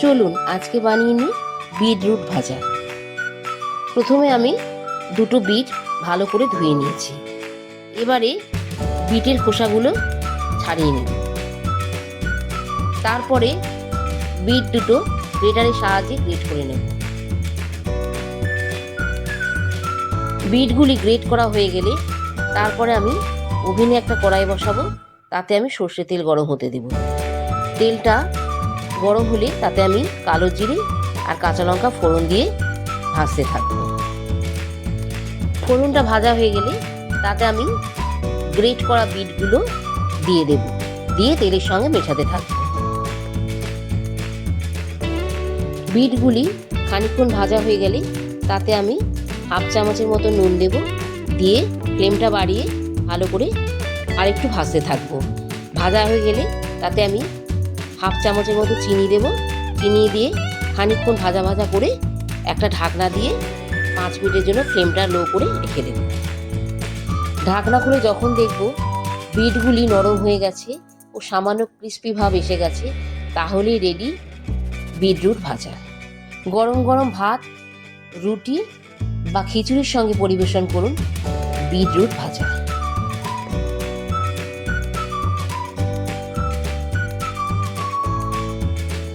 চলুন আজকে বানিয়ে নিই বিটরুট ভাজা। প্রথমে আমি দুটো বিট ভালো করে ধুয়ে নিয়েছি। এবারে বিটের খোসাগুলো ছাড়িয়ে নেব তারপরে বিট দুটো গ্রেটারের সাহায্যে গ্রেট করে নেব। বিটগুলি গ্রেট করা হয়ে গেলে তারপরে আমি ওভেনে একটা কড়াই বসাবো, তাতে আমি সর্ষে তেল গরম হতে দেব। তেলটা গরম হলে তাতে আমি কালো জিরে আর কাঁচা লঙ্কা ফোড়ন দিয়ে ভাজতে থাকব। ফোড়নটা ভাজা হয়ে গেলে তাতে আমি গ্রেট করা বিটগুলো দিয়ে দেব, দিয়ে তেলের সঙ্গে মেশাতে থাকব। বিটগুলি খানিকক্ষণ ভাজা হয়ে গেলে তাতে আমি হাফ চামচের মতো নুন দেব, দিয়ে ফ্লেমটা বাড়িয়ে ভালো করে আরেকটু ভাজতে থাকব। ভাজা হয়ে গেলে তাতে আমি হাফ চামচের মতো চিনি দেব। চিনি দিয়ে খানিকক্ষণ ভাজা ভাজা করে একটা ঢাকনা দিয়ে পাঁচ মিনিটের জন্য ফ্লেমটা লো করে রেখে দেব। ঢাকনা খুলে যখন দেখব বিটগুলি নরম হয়ে গেছে ও সামান্য ক্রিস্পি ভাব এসে গেছে, তাহলেই রেডি বিটরুট ভাজা। গরম গরম ভাত, রুটি বা খিচুড়ির সঙ্গে পরিবেশন করুন বিটরুট ভাজা।